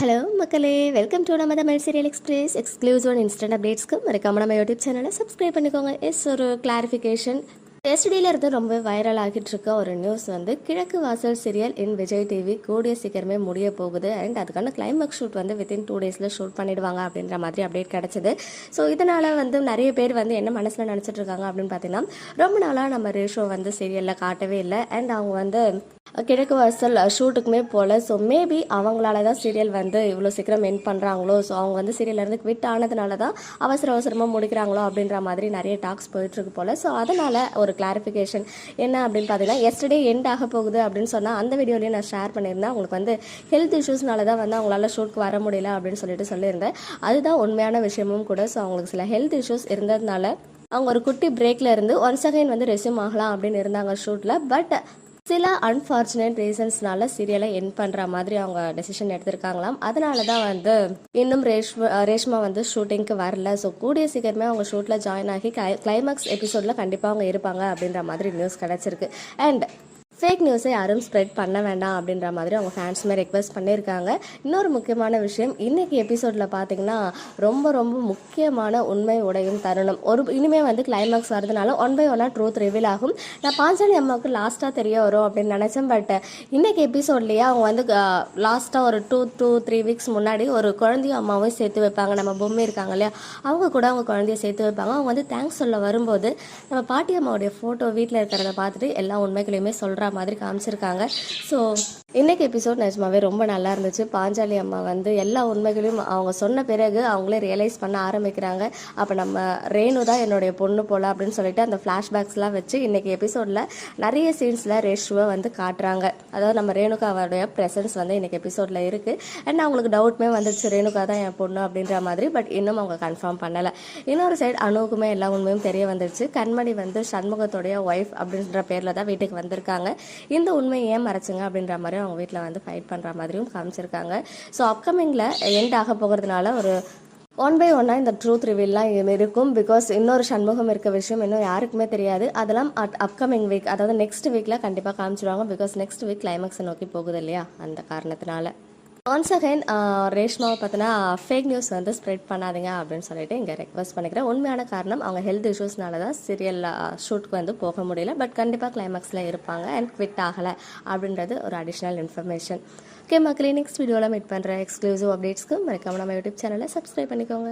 Hello மக்களே. Welcome to நம்ம Tamil serial express exclusive instant அப்டேட்ஸ்க்கு மறக்காம நம்ம யூடியூப் சேனலை சப்ஸ்கிரைப் பண்ணிக்கோங்க. எஸ் ஒரு கிளாரிஃபிகேஷன் எஸ்டியில் இருந்து ரொம்ப வைரல் ஆகிட்டு இருக்க ஒரு நியூஸ் வந்து கிழக்கு வாசல் சீரியல் இன் விஜய் டிவி கூடிய சீக்கிரமே முடிய போகுது. அண்ட் அதுக்கான கிளைமேக்ஸ் ஷூட் வந்து வித்தின் டூ டேஸில் ஷூட் பண்ணிடுவாங்க அப்படின்ற மாதிரி அப்டேட் கிடச்சிது. ஸோ இதனால் வந்து நிறைய பேர் வந்து என்ன மனசில் நினச்சிட்டு இருக்காங்க அப்படின்னு பார்த்தீங்கன்னா ரொம்ப நாளாக நம்ம ரேஷோ வந்து சீரியலில் காட்டவே இல்லை. அண்ட் அவங்க வந்து கிழக்கு வாசல் ஷூட்டுக்குமே போகல ஸோ மேபி அவங்களால தான் சீரியல் வந்து இவ்வளோ சீக்கிரம் என் பண்ணுறாங்களோ ஸோ அவங்க வந்து சீரியல்லேருந்து குவிட் ஆனதுனால தான் அவசர அவசரமாக முடிக்கிறாங்களோ அப்படின்ற மாதிரி நிறைய டாக்ஸ் போயிட்டுருக்கு போல். ஸோ அதனால் ஒரு கிளாரிஃபிகேஷன் என்ன அப்படின்னு பார்த்தீங்கன்னா எஸ்டர்டே எண்ட் ஆக போகுது அப்படின்னு சொன்னால் அந்த வீடியோலேயும் நான் ஷேர் பண்ணியிருந்தேன். அவங்களுக்கு வந்து ஹெல்த் இஷ்யூஸ்னால தான் வந்து அவங்களால ஷூட்க்கு வர முடியல அப்படின்னு சொல்லிட்டு சொல்லியிருந்தேன். அதுதான் உண்மையான விஷயமும் கூட. ஸோ அவங்களுக்கு சில ஹெல்த் இஷ்யூஸ் இருந்ததுனால அவங்க ஒரு குட்டி பிரேக்கில் இருந்து ஒன்ஸ் அகைன் வந்து ரெஸ்யூம் ஆகலாம் அப்படின்னு இருந்தாங்க ஷூட்டில் பட் சில அன்ஃபார்ச்சுனேட் ரீசன்ஸ்னால சீரியலை என் பண்ணுற மாதிரி அவங்க டெசிஷன் எடுத்திருக்காங்களாம். அதனால தான் வந்து இன்னும் ரேஷ்மா ரேஷ்மா வந்து ஷூட்டிங்க்கு வரல. ஸோ கூடிய சீக்கிரமே அவங்க ஷூட்டில் ஜாயின் ஆகி கிளைமேக்ஸ் எபிசோடில் கண்டிப்பாக அவங்க இருப்பாங்க அப்படின்ற மாதிரி நியூஸ் கிடச்சிருக்கு. அண்ட் ஃபேக் நியூஸை யாரும் ஸ்ப்ரெட் பண்ண வேண்டாம் அப்படின்ற மாதிரி அவங்க ஃபேன்ஸுமே ரெக்வஸ்ட் பண்ணியிருக்காங்க. இன்னொரு முக்கியமான விஷயம் இன்றைக்கி எபிசோடில் பார்த்தீங்கன்னா ரொம்ப ரொம்ப முக்கியமான உண்மை உடையும் தருணம். ஒரு இனிமேல் வந்து கிளைமேக்ஸ் வரதுனால ஒன் பை ஒன்னாக ட்ரூத் ரிவீல் ஆகும். நான் பாஞ்சாலி அம்மாவுக்கு லாஸ்ட்டாக தெரிய வரும் அப்படின்னு நினச்சேன் பட் இன்றைக்கி எபிசோட்லேயே அவங்க வந்து லாஸ்ட்டாக ஒரு டூ டூ த்ரீ வீக்ஸ் முன்னாடி ஒரு குழந்தையும் அம்மாவும் சேர்த்து வைப்பாங்க. நம்ம பொம்மை இருக்காங்க இல்லையா? அவங்க கூட அவங்க குழந்தைய சேர்த்து வைப்பாங்க. அவங்க வந்து தேங்க்ஸ் சொல்ல வரும்போது நம்ம பாட்டி அம்மாவுடைய ஃபோட்டோ வீட்டில் இருக்கிறத பார்த்துட்டு எல்லா உண்மைகளையுமே சொல்கிறாங்க சொல்கிற மாதிரி காமிச்சிருக்காங்க. ஸோ இன்னைக்கு எபிசோட் நிஜமாவே ரொம்ப நல்லா இருந்துச்சு. பாஞ்சாலி அம்மா வந்து எல்லா உண்மைகளையும் அவங்க சொன்ன பிறகு அவங்களே ரியலைஸ் பண்ண ஆரம்பிக்கிறாங்க. அப்போ நம்ம ரேணு தான் என்னுடைய பொண்ணு போல அப்படின்னு சொல்லிட்டு அந்த ஃப்ளாஷ்பேக்ஸ்லாம் வச்சு இன்னைக்கு எபிசோடில் நிறைய சீன்ஸில் ரேஷுவை வந்து காட்டுறாங்க. அதாவது நம்ம ரேணுகாவோடைய ப்ரெசன்ஸ் வந்து இன்னைக்கு எபிசோடில் இருக்குது அண்ட் அவங்களுக்கு டவுட்மே வந்துச்சு ரேணுகா தான் என் பொண்ணு அப்படின்ற மாதிரி பட் இன்னும் அவங்க கன்ஃபார்ம் பண்ணலை. இன்னொரு சைடு அணுவுக்குமே எல்லா உண்மையும் தெரிய வந்துருச்சு. கண்மணி வந்து சண்முகத்துடைய ஒய்ஃப் அப்படின்ற பேரில் தான் வீட்டுக்கு வந்திருக்காங்க. இந்த உண்மையை ஏன் மறைச்சுங்க அப்படின்ற மாதிரி அவங்க வீட்டில் வந்து ஃபைட் பண்ணுற மாதிரியும் காமிச்சிருக்காங்க. ஸோ அப்கமிங்கில் எண்ட் ஆக போகிறதுனால ஒரு ஒன் பை ஒன்னாக இந்த ட்ரூத் ரிவீல்லாம் இருக்கும். பிகாஸ் இன்னொரு சண்முகம் இருக்க விஷயம் இன்னும் யாருக்குமே தெரியாது. அதெல்லாம் அட் அப்கமிங் வீக் அதாவது நெக்ஸ்ட் வீக்கில் கண்டிப்பாக காமிச்சிருவாங்க. பிகாஸ் நெக்ஸ்ட் வீக் கிளைமேக்ஸை நோக்கி போகுது இல்லையா? அந்த காரணத்தினால. ஒன்ஸ் அகைன் uh, ரேஷ்மாவை பார்த்தினா ஃபேக் நியூஸ் வந்து ஸ்ப்ரெட் பண்ணாதீங்க அப்படின்னு சொல்லிட்டு இங்கே ரெக்வஸ்ட் பண்ணிக்கிறேன். உண்மையான காரணம் அவங்க ஹெல்த் இஷ்யூஸ்னால தான் சீரியல் ஷூட்க்கு uh, வந்து போக முடியல. பட் கண்டிப்பாக கிளைமேக்ஸில் இருப்பாங்க அண்ட் குவிட் ஆகலை அப்படின்றது ஒரு அடிஷ்னல் இன்ஃபர்மேஷன் ஓகே மக்களே நெக்ஸ்ட் வீடியோவில் மீட் பண்ணுற எக்ஸ்க்ளூசிவ் அப்டேட்ஸ்க்கு மறக்காம நம்ம யூடியூப் சேனலை சப்ஸ்கிரைப் பண்ணிக்கோங்க.